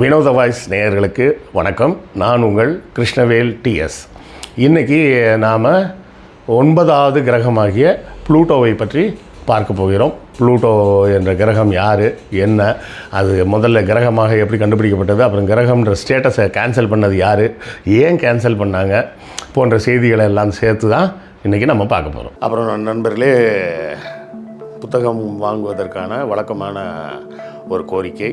வினோத வாய்ஸ் நேயர்களுக்கு வணக்கம். நான் உங்கள் கிருஷ்ணவேல் டிஎஸ் இன்றைக்கி நாம் ஒன்பதாவது கிரகமாகிய ப்ளூட்டோவை பற்றி பார்க்க போகிறோம். ப்ளூட்டோ என்ற கிரகம் யார்? என்ன? அது முதல்ல கிரகமாக எப்படி கண்டுபிடிக்கப்பட்டது? அப்புறம் கிரகம்ன்ற ஸ்டேட்டஸை கேன்சல் பண்ணது யார்? ஏன் கேன்சல் பண்ணாங்க? போன்ற செய்திகளை எல்லாம் சேர்த்து தான் இன்றைக்கி நம்ம பார்க்க போகிறோம் அப்புறம் நண்பர்களே புத்தகம் வாங்குவதற்கான வழக்கமான ஒரு கோரிக்கை.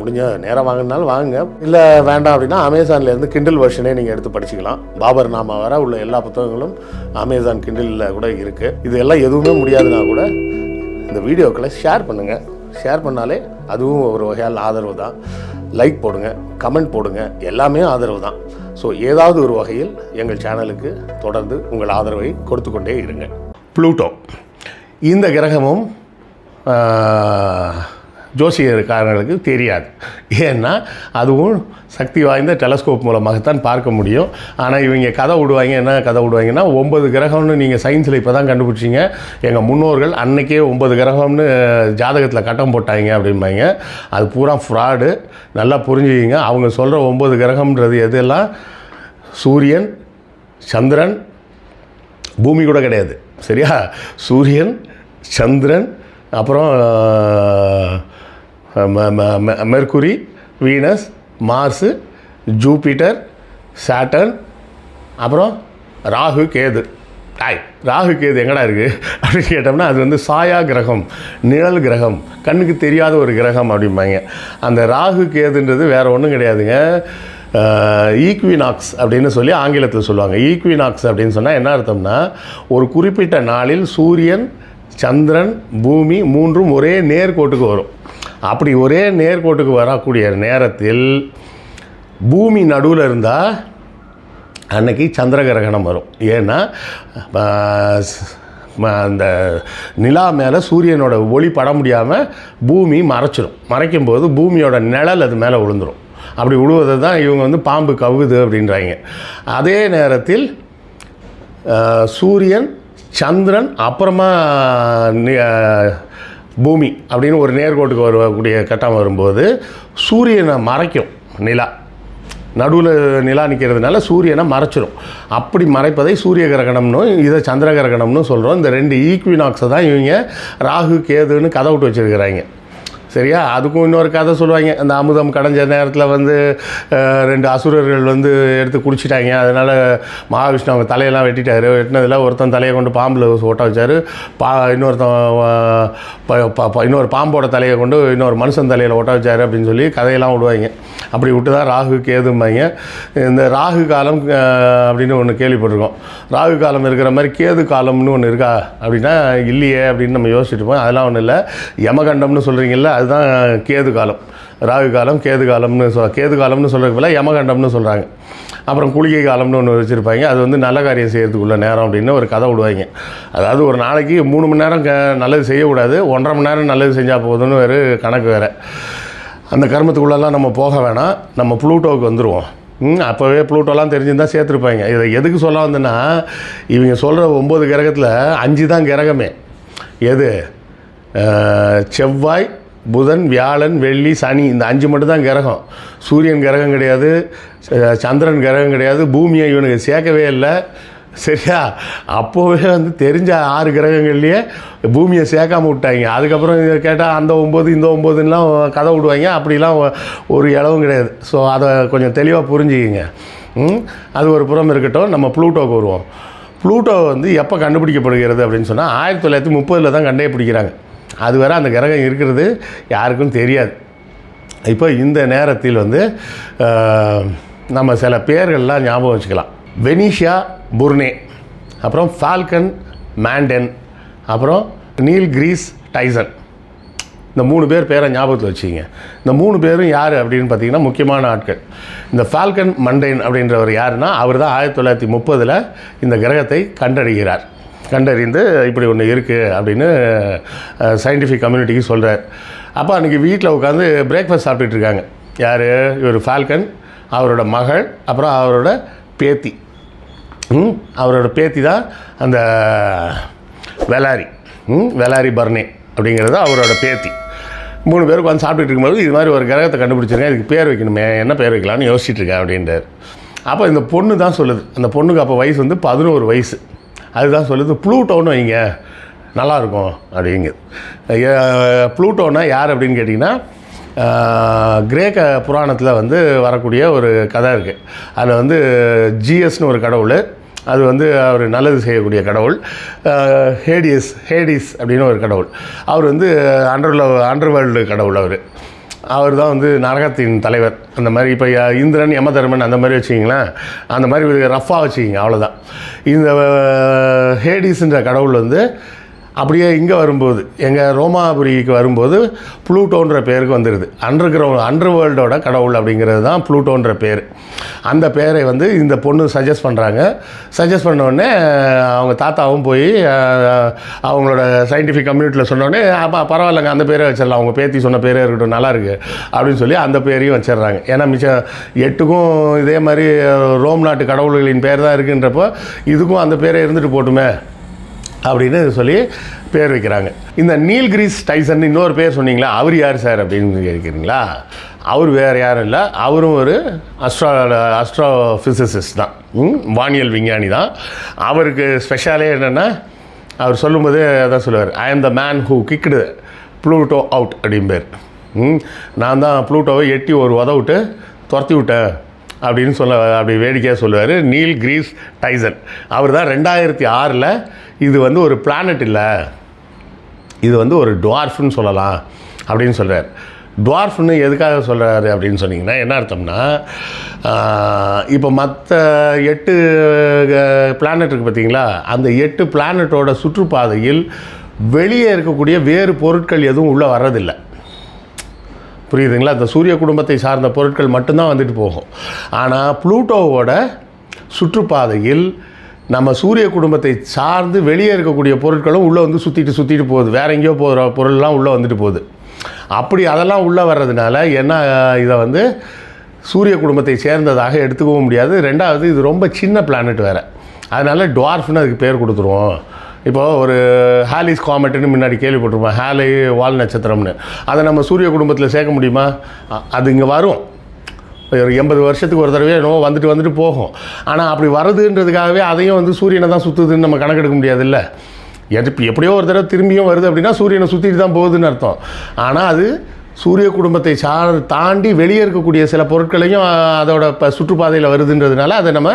முடிஞ்ச நேரம் வாங்கினாலும் வாங்குங்க. இல்லை வேண்டாம் அப்படின்னா அமேசான்லேருந்து கிண்டில் வெர்ஷனே நீங்கள் எடுத்து படிச்சுக்கலாம். பாபர் நாமா வர உள்ள எல்லா புத்தகங்களும் அமேசான் கிண்டிலில் கூட இருக்குது இது எல்லாம் எதுவுமே முடியாதுன்னா கூட இந்த வீடியோக்களை ஷேர் பண்ணுங்கள் ஷேர் பண்ணாலே அதுவும் ஒரு வகையால் ஆதரவு தான். லைக் போடுங்க கமெண்ட் போடுங்க. எல்லாமே ஆதரவு தான். ஸோ ஏதாவது ஒரு வகையில் எங்கள் சேனலுக்கு தொடர்ந்து உங்கள் ஆதரவை கொடுத்து கொண்டே இருங்க. ப்ளூட்டோ இந்த கிரகமும் ஆஹ், தெரியாது. ஏன்னா அதுவும் சக்தி வாய்ந்த டெலஸ்கோப் மூலமாகத்தான் பார்க்க முடியும். ஆனால் இவங்க கதை விடுவாங்க என்ன கதை விடுவாங்கன்னா ஒன்பது கிரகம்னு நீங்கள் சயின்ஸில் இப்போ தான் கண்டுபிடிச்சிங்க. எங்கள் முன்னோர்கள் அன்னைக்கே ஒன்பது கிரகம்னு ஜாதகத்தில் கட்டம் போட்டாங்க அப்படிம்பாங்க. அது பூரா ஃப்ராடு நல்லா புரிஞ்சுக்கிங்க. அவங்க சொல்கிற ஒன்பது கிரகம்ன்றது எதெல்லாம்? சூரியன் சந்திரன் பூமி கூட கிடையாது. சரியா? சூரியன் சந்திரன் அப்புறம் ம- ம- வீனஸ் மார்ஸு ஜூபிட்டர் சாட்டர்ன் அப்புறம் ராகு கேது. டாய் ராகு கேது எங்கடா இருக்குது அப்படின்னு கேட்டோம்னா அது வந்து சாயா கிரகம் நிழல் கிரகம் கண்ணுக்கு தெரியாத ஒரு கிரகம் அப்படிம்பாங்க. அந்த ராகு கேதுன்றது வேறு ஒன்றும் கிடையாதுங்க. ஈக்வினாக்ஸ் அப்படின்னு சொல்லி ஆங்கிலத்தில் சொல்லுவாங்க. ஈக்வினாக்ஸ் அப்படின்னு சொன்னால் என்ன அர்த்தம்னா ஒரு குறிப்பிட்ட நாளில் சூரியன் சந்திரன் பூமி மூன்றும் ஒரே நேர்கோட்டுக்கு வரும். அப்படி ஒரே நேர்கோட்டுக்கு வரக்கூடிய நேரத்தில் பூமி நடுவில் இருந்தால் அன்னைக்கு சந்திர கிரகணம் வரும். ஏன்னா அந்த நிலா மேலே சூரியனோட ஒளி பட முடியாமல் பூமி மறைச்சிடும் மறைக்கும் போது பூமியோட நிழல் அது மேலே விழுந்துடும் அப்படி விழுவதை தான் இவங்க வந்து பாம்பு கவுது அப்படின்றாங்க. அதே நேரத்தில் சூரியன் சந்திரன் அப்புறமா நி- பூமி அப்படின்னு ஒரு நேர்கோட்டுக்கு வரக்கூடிய கட்டம் வரும்போது சூரியனை மறைக்கும் நிலா. நடுவில் நிலா நிற்கிறதுனால சூரியனை மறைச்சிரும். அப்படி மறைப்பதை சூரிய கிரகணம்னு இதை சந்திர கிரகணம்னு சொல்கிறோம் இந்த ரெண்டு ஈக்வினாக்ஸை தான் இவங்க ராகு கேதுன்னு கதை விட்டு வச்சுருக்கிறாங்க. சரியா? அதுக்கும் இன்னொரு கதை சொல்லுவாங்க. அந்த அமுதம் கடைஞ்ச நேரத்தில் வந்து ரெண்டு அசுரர்கள் வந்து எடுத்து குடிச்சிட்டாங்க. அதனால் மகாவிஷ்ணு அவங்க தலையெல்லாம் வெட்டிட்டாரு. வெட்டினதில் ஒருத்தன் தலையை கொண்டு பாம்பில் ஓட்ட வச்சார். பா இன்னொருத்தன் ப- ப- இன்னொரு பாம்போட தலையை கொண்டு இன்னொரு மனுஷன் தலையில் ஓட்ட வச்சாரு அப்படின்னு சொல்லி கதையெல்லாம் விடுவாங்க. அப்படி விட்டு தான் ராகு கேதும்பாங்க. இந்த ராகு காலம் அப்படின்னு ஒன்று கேள்விப்பட்டிருக்கோம். ராகு காலம் இருக்கிற மாதிரி கேது காலம்னு ஒன்று இருக்கா? அப்படின்னா இல்லையே அப்படின்னு நம்ம யோசிச்சுட்டு இருப்போம் அதெல்லாம் ஒன்றும் இல்லை. யமகண்டம்னு சொல்கிறீங்கல்ல அதுதான் கேது காலம். ராகு காலம் கேது காலம்னு சொல் கேது காலம்னு சொல்கிறதுக்கு பதிலாக யமகண்டம்னு சொல்கிறாங்க அப்புறம் குளிகை காலம்னு ஒன்று வச்சுருப்பாங்க. அது வந்து நல்ல காரியம் செய்கிறதுக்குள்ள நேரம் அப்படின்னு ஒரு கதை விடுவாங்க. அதாவது ஒரு நாளைக்கு மூணு மணி நேரம் க நல்லது செய்யக்கூடாது. ஒன்றரை மணி நேரம் நல்லது செஞ்சால் போதும்னு வேறு கணக்கு வேறு. அந்த கர்மத்துக்குள்ளெல்லாம் நம்ம போக வேணாம். நம்ம ப்ளூட்டோவுக்கு வந்துடுவோம் ம் அப்போவே ப்ளூட்டோலாம் தெரிஞ்சுருந்தால் சேர்த்துருப்பாங்க. இதை எதுக்கு சொல்ல வந்தேன்னா இவங்க சொல்கிற ஒம்பது கிரகத்தில் அஞ்சு தான் கிரகமே. எது? செவ்வாய் புதன் வியாழன் வெள்ளி சனி இந்த அஞ்சு மட்டும்தான் கிரகம். சூரியன் கிரகம் கிடையாது சந்திரன் கிரகம் கிடையாது பூமியை இவனுக்கு சேர்க்கவே இல்லை. சரியா? அப்போவே வந்து தெரிஞ்ச ஆறு கிரகங்கள்லேயே பூமியை சேர்க்காம விட்டாங்க. அதுக்கப்புறம் கேட்டால் அந்த ஒம்பது இந்த ஒம்பதுலாம் கதை விடுவாங்க. அப்படிலாம் ஒரு இளவும் கிடையாது. ஸோ அதை கொஞ்சம் தெளிவாக புரிஞ்சுக்கிங்க. அது ஒரு புறம் இருக்கட்டும். நம்ம ப்ளூட்டோக்கு வருவோம். ப்ளூட்டோ வந்து எப்போ கண்டுபிடிக்கப்படுகிறது அப்படின்னு சொன்னால் ஆயிரத்தி தொள்ளாயிரத்தி முப்பதில் தான் கண்டே பிடிக்கிறாங்க அது வரை அந்த கிரகம் இருக்கிறது யாருக்கும் தெரியாது. இப்போ இந்த நேரத்தில் வந்து நம்ம சில பேர்கள்லாம் ஞாபகம் வச்சுக்கலாம். வெனிஷியா புர்னே அப்புறம் ஃபால்கன் மேண்டன் அப்புறம் நீல் கிரீஸ் டைசன் இந்த மூணு பேர் பேரை ஞாபகத்தில் வச்சுங்க இந்த மூணு பேரும் யார் அப்படின்னு பார்த்தீங்கன்னா முக்கியமான ஆட்கள். இந்த ஃபால்கன் மண்டைன் அப்படின்றவர் யாருன்னா அவர் தான் ஆயிரத்தி தொள்ளாயிரத்தி முப்பதில் இந்த கிரகத்தை கண்டறிகிறார் கண்டறிந்து இப்படி ஒன்று இருக்குது அப்படின்னு சயின்டிஃபிக் கம்யூனிட்டிக்கு சொல்கிறார் அப்போ அன்றைக்கி வீட்டில் உட்காந்து பிரேக்ஃபாஸ்ட் சாப்பிட்டுட்ருக்காங்க யார்? இவர் ஃபால்கன் அவரோட மகள் அப்புறம் அவரோட பேத்தி. அவரோட பேத்தி தான் அந்த வெலாரி. ம், வெலாரி பர்னே அப்படிங்கிறது அவரோட பேத்தி. மூணு பேருக்கு வந்து சாப்பிட்டுட்டு இருக்கும்போது இது மாதிரி ஒரு கிரகத்தை கண்டுபிடிச்சிருக்கேன் இதுக்கு பேர் வைக்கணுமே என்ன பேர் வைக்கலாம்னு யோசிச்சுட்டு இருக்கேன் அப்படின்றார். அப்போ இந்த பொண்ணு தான் சொல்லுது. அந்த பொண்ணுக்கு அப்போ வயசு வந்து பதினோரு வயசு. அதுதான் சொல்லுது ப்ளூட்டோன்னு வைங்க நல்லாயிருக்கும் அப்படிங்குது ப்ளூட்டோன்னா யார் அப்படின்னு கேட்டிங்கன்னா கிரேக்க புராணத்தில் வந்து வரக்கூடிய ஒரு கதை இருக்குது அதில் வந்து ஜிஎஸ்னு ஒரு கடவுள் அது வந்து அவர் நல்லது செய்யக்கூடிய கடவுள் ஹேடியஸ் ஹேடிஸ் அப்படின்னு ஒரு கடவுள். அவர் வந்து அண்டர் அண்டர்வேர்ல்டு கடவுள் அவர். அவர் தான் வந்து நரகத்தின் தலைவர். அந்த மாதிரி இப்போ இந்திரன் யமதர்மன் அந்த மாதிரி வச்சுக்கிங்களேன். அந்த மாதிரி ரஃப்பாக வச்சுக்கிங்க அவ்வளோதான் இந்த ஹேடிஸ்ன்ற கடவுள் வந்து அப்படியே இங்கே வரும்போது எங்கள் ரோமாபுரிக்கு வரும்போது ப்ளூட்டோன்ற பேருக்கு வந்துடுது அண்டர் கிரவுண்ட் அண்டர் வேர்ல்டோட கடவுள் அப்படிங்கிறது தான் ப்ளூட்டோன்ற பேர். அந்த பேரை வந்து இந்த பொண்ணு சஜஸ்ட் பண்ணுறாங்க சஜஸ்ட் உடனே அவங்க தாத்தாவும் போய் அவங்களோட சயின்டிஃபிக் கம்யூனிட்டியில் சொன்னோடனே அப்போ பரவாயில்லைங்க அந்த பேரே வச்சிடலாம். அவங்க பேத்தி சொன்ன பேரே இருக்கட்டும் நல்லாயிருக்கு அப்படின்னு சொல்லி அந்த பேரையும் வச்சிடுறாங்க. ஏன்னா மிச்சம் எட்டுக்கும் இதே மாதிரி ரோம் நாட்டு கடவுள்களின் பேர் தான் இருக்குன்றப்போ இதுக்கும் அந்த பேரே இருந்துட்டு போட்டுமே. அப்படின்னு சொல்லி பேர் வைக்கிறாங்க. இந்த நீல்கிரீஸ் டைசன் இன்னொரு பேர் சொன்னீங்களா? அவர் யார் சார் அப்படின்னு கேட்குறீங்களா? அவர் வேறு யாரும் இல்லை. அவரும் ஒரு அஸ்ட்ரா அஸ்ட்ரோ ஃபிசிசிஸ்ட் தான். ம், வானியல் விஞ்ஞானி தான். அவருக்கு ஸ்பெஷாலே என்னென்னா அவர் சொல்லும்போது அதான் சொல்லுவார் I am the man who kicked Pluto out அப்படிம்பேர் ம் நான் தான் ப்ளூட்டோவை எட்டி ஒரு உதவிட்டு துரத்தி விட்டேன். அப்படின்னு சொல்ல அப்படி வேடிக்கையாக சொல்லுவார் நீல் கிரீஸ் டைசன். அவர் தான் ரெண்டாயிரத்தி ஆறில் இது வந்து ஒரு பிளானட் இல்லை. இது வந்து ஒரு டுவார்ஃப்னு சொல்லலாம் அப்படின்னு சொல்கிறார் டுவார்ஃப்னு எதுக்காக சொல்கிறாரு அப்படின்னு சொன்னீங்கன்னா என்ன அர்த்தம்னா இப்போ மற்ற எட்டு பிளானட் இருக்குது பார்த்தீங்களா அந்த எட்டு பிளானட்டோட சுற்றுப்பாதையில் வெளியே இருக்கக்கூடிய வேறு பொருட்கள் எதுவும் உள்ளே வர்றதில்லை. புரியுதுங்களா? இந்த சூரிய குடும்பத்தை சார்ந்த பொருட்கள் மட்டும்தான் வந்துட்டு போகும். ஆனால் ப்ளூட்டோவோட சுற்றுப்பாதையில் நம்ம சூரிய குடும்பத்தை சார்ந்து வெளியே இருக்கக்கூடிய பொருட்களும் உள்ளே வந்து சுற்றிட்டு சுற்றிட்டு போகுது. வேற எங்கேயோ போகிற பொருள்லாம் உள்ளே வந்துட்டு போகுது. அப்படி அதெல்லாம் உள்ளே வர்றதுனால என்ன இதை வந்து சூரிய குடும்பத்தை சேர்ந்ததாக எடுத்துக்கவும் முடியாது. ரெண்டாவது இது ரொம்ப சின்ன பிளானட் வேறு. அதனால் டுவார்ஃப்னு அதுக்கு பேர் கொடுத்துருவோம். இப்போ ஒரு ஹாலிஸ் காமெட்னு முன்னாடி கேள்விப்பட்டிருப்போம். ஹாலி வால் நட்சத்திரம்னு. அதை நம்ம சூரிய குடும்பத்தில் சேர்க்க முடியுமா? அது இங்கே வரும். ஒரு எண்பது வருஷத்துக்கு ஒரு தடவையே என்னவோ வந்துட்டு வந்துட்டு போகும். ஆனால் அப்படி வருதுன்றதுக்காகவே அதையும் வந்து சூரியனை தான் சுற்றுதுன்னு நம்ம கணக்கெடுக்க முடியாதுல்ல. எது எப்படியோ ஒரு தடவை திரும்பியும் வருது அப்படின்னா சூரியனை சுற்றிட்டு தான் போகுதுன்னு அர்த்தம். ஆனால் அது சூரிய குடும்பத்தை சார் தாண்டி வெளியே இருக்கக்கூடிய சில பொருட்களையும் அதோட இப்போ சுற்றுப்பாதையில் வருதுன்றதுனால அதை நம்ம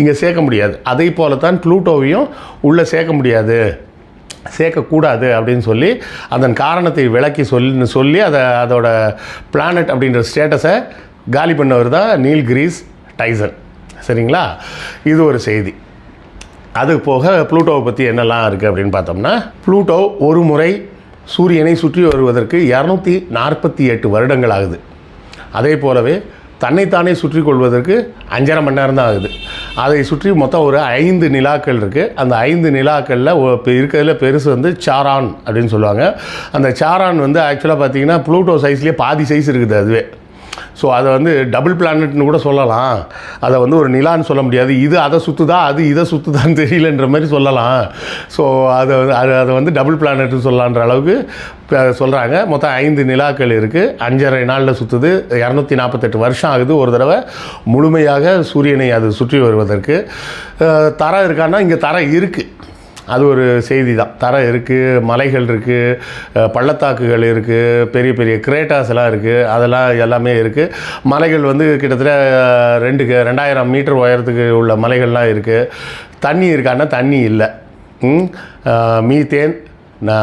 இங்கே சேர்க்க முடியாது. அதே போல தான் ப்ளூட்டோவையும் உள்ளே சேர்க்க முடியாது. சேர்க்கக்கூடாது அப்படின்னு சொல்லி அதன் காரணத்தை விளக்கி சொல்லி சொல்லி அதை அதோட பிளானட் அப்படின்ற ஸ்டேட்டஸை காலி பண்ணவர் தான் நீல் கிரீஸ் டைசன். சரிங்களா? இது ஒரு செய்தி. அது போக ப்ளூட்டோவை பற்றி என்னெல்லாம் இருக்குது அப்படின்னு பார்த்தோம்னா ப்ளூட்டோ ஒரு முறை சூரியனை சுற்றி வருவதற்கு இரநூத்தி நாற்பத்தி எட்டு வருடங்கள் ஆகுது. அதே போலவே தன்னைத்தானே சுற்றி கொள்வதற்கு அஞ்சரை மணி நேரம் தான் ஆகுது. அதை சுற்றி மொத்தம் ஒரு ஐந்து நிலாக்கள் இருக்குது அந்த ஐந்து நிலாக்களில் இருக்கிறதுல பெருசு வந்து சாரான் அப்படின்னு சொல்லுவாங்க. அந்த சாரான் வந்து ஆக்சுவலாக பார்த்தீங்கன்னா ப்ளூட்டோ சைஸ்லேயே பாதி சைஸ் இருக்குது அதுவே. ஸோ அதை வந்து டபுள் பிளானட்னு கூட சொல்லலாம். அதை வந்து ஒரு நிலான்னு சொல்ல முடியாது. இது அதை சுற்றுதா அது இதை சுற்றுதான்னு தெரியலன்ற மாதிரி சொல்லலாம். ஸோ அதை வந்து அது அதை வந்து டபுள் பிளானட்னு சொல்லலான்ற அளவுக்கு சொல்கிறாங்க மொத்தம் ஐந்து நிலாக்கள் இருக்குது அஞ்சரை நாளில் சுற்றுது இரநூத்தி நாற்பத்தெட்டு வருஷம் ஆகுது. ஒரு தடவை முழுமையாக சூரியனை அது சுற்றி வருவதற்கு. தரம் தரை இருக்கான்னா இங்கே தரை இருக்குது அது ஒரு செய்தி தான் தரை இருக்குது மலைகள் இருக்குது பள்ளத்தாக்குகள் இருக்குது பெரிய பெரிய கிரேட்டாஸ் எல்லாம் இருக்குது அதெல்லாம் எல்லாமே இருக்குது மலைகள் வந்து கிட்டத்தட்ட ரெண்டு ரெண்டாயிரம் மீட்டர் உயரத்துக்கு உள்ள மலைகள்லாம் இருக்குது தண்ணி இருக்கான்னா தண்ணி இல்லை. மீத்தேன்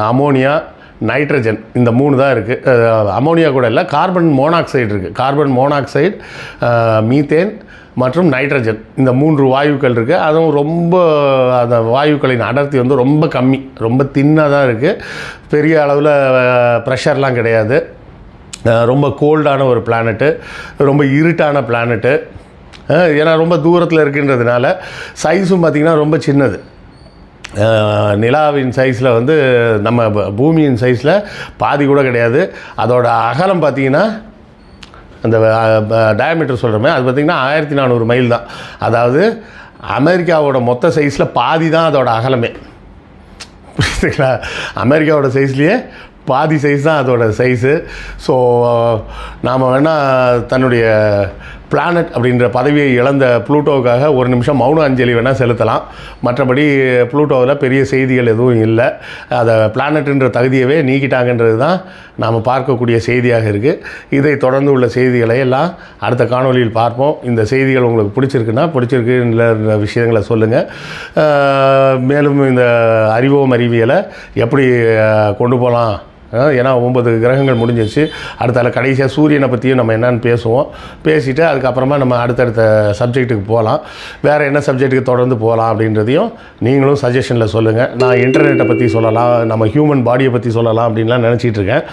அமோனியா நைட்ரஜன் இந்த மூணு தான் இருக்குது அமோனியா கூட இல்லை கார்பன் மோனாக்சைடு இருக்குது கார்பன் மோனாக்சைடு மீத்தேன் மற்றும் நைட்ரஜன். இந்த மூன்று வாயுக்கள் இருக்குது அதுவும் ரொம்ப அந்த வாயுக்களின் அடர்த்தி வந்து ரொம்ப கம்மி. ரொம்ப தின்னாக தான் இருக்குது பெரிய அளவில் ப்ரெஷர்லாம் கிடையாது. ரொம்ப கோல்டான ஒரு பிளானட்டு ரொம்ப இருட்டான பிளானட்டு ஏன்னா ரொம்ப தூரத்தில் இருக்கின்றதுனால சைஸும் பார்த்திங்கன்னா ரொம்ப சின்னது. நிலாவின் சைஸில் வந்து நம்ம ப- பூமியின் சைஸில் பாதி கூட கிடையாது. அதோட அகலம் பார்த்திங்கன்னா அந்த டயமீட்டர் சொல்கிறோமே அது பார்த்திங்கன்னா ஆயிரத்தி நானூறு மைல் தான். அதாவது அமெரிக்காவோட மொத்த சைஸில் பாதி தான் அதோட அகலமே. புரியுதுங்களா? அமெரிக்காவோட சைஸ்லேயே பாதி சைஸ் தான் அதோட சைஸு ஸோ நாம் வேணால் தன்னுடைய பிளானட் அப்படின்ற பதவியை இழந்த ப்ளூட்டோவுக்காக ஒரு நிமிஷம் மௌன அஞ்சலி வேணால் செலுத்தலாம். மற்றபடி ப்ளூட்டோவில் பெரிய செய்திகள் எதுவும் இல்லை. அதை பிளானட்ன்ற தகுதியவே நீக்கிட்டாங்கன்றது தான் நாம் பார்க்கக்கூடிய செய்தியாக இருக்குது இதை தொடர்ந்து உள்ள செய்திகளை எல்லாம் அடுத்த காணொலியில் பார்ப்போம். இந்த செய்திகள் உங்களுக்கு பிடிச்சிருக்குன்னா பிடிச்சிருக்குன்ற விஷயங்களை சொல்லுங்கள் மேலும் இந்த அறிவோம் அறிவியலை எப்படி கொண்டு போகலாம் ஏன்னா ஒன்பது கிரகங்கள் முடிஞ்சிருச்சு. அடுத்தால கடைசியாக சூரியனை பற்றியும் நம்ம என்னன்னு பேசுவோம். பேசிவிட்டு அதுக்கப்புறமா நம்ம அடுத்தடுத்த சப்ஜெக்ட்டுக்கு போகலாம் வேறு என்ன சப்ஜெக்ட்டுக்கு தொடர்ந்து போகலாம் அப்படின்றதையும் நீங்களும் சஜஷனில் சொல்லுங்கள் நான் இன்டர்நெட்டை பற்றி சொல்லலாம் நம்ம ஹியூமன் பாடியை பற்றி சொல்லலாம் அப்படின்லாம் நினச்சிட்டு இருக்கேன்.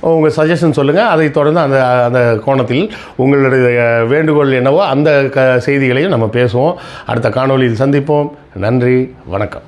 உங்கள் சஜஷன் சொல்லுங்கள் அதை தொடர்ந்து அந்த அந்த கோணத்தில் உங்களுடைய வேண்டுகோள் என்னவோ அந்த க செய்திகளையும் நம்ம பேசுவோம். அடுத்த காணொளியில் சந்திப்போம். நன்றி வணக்கம்.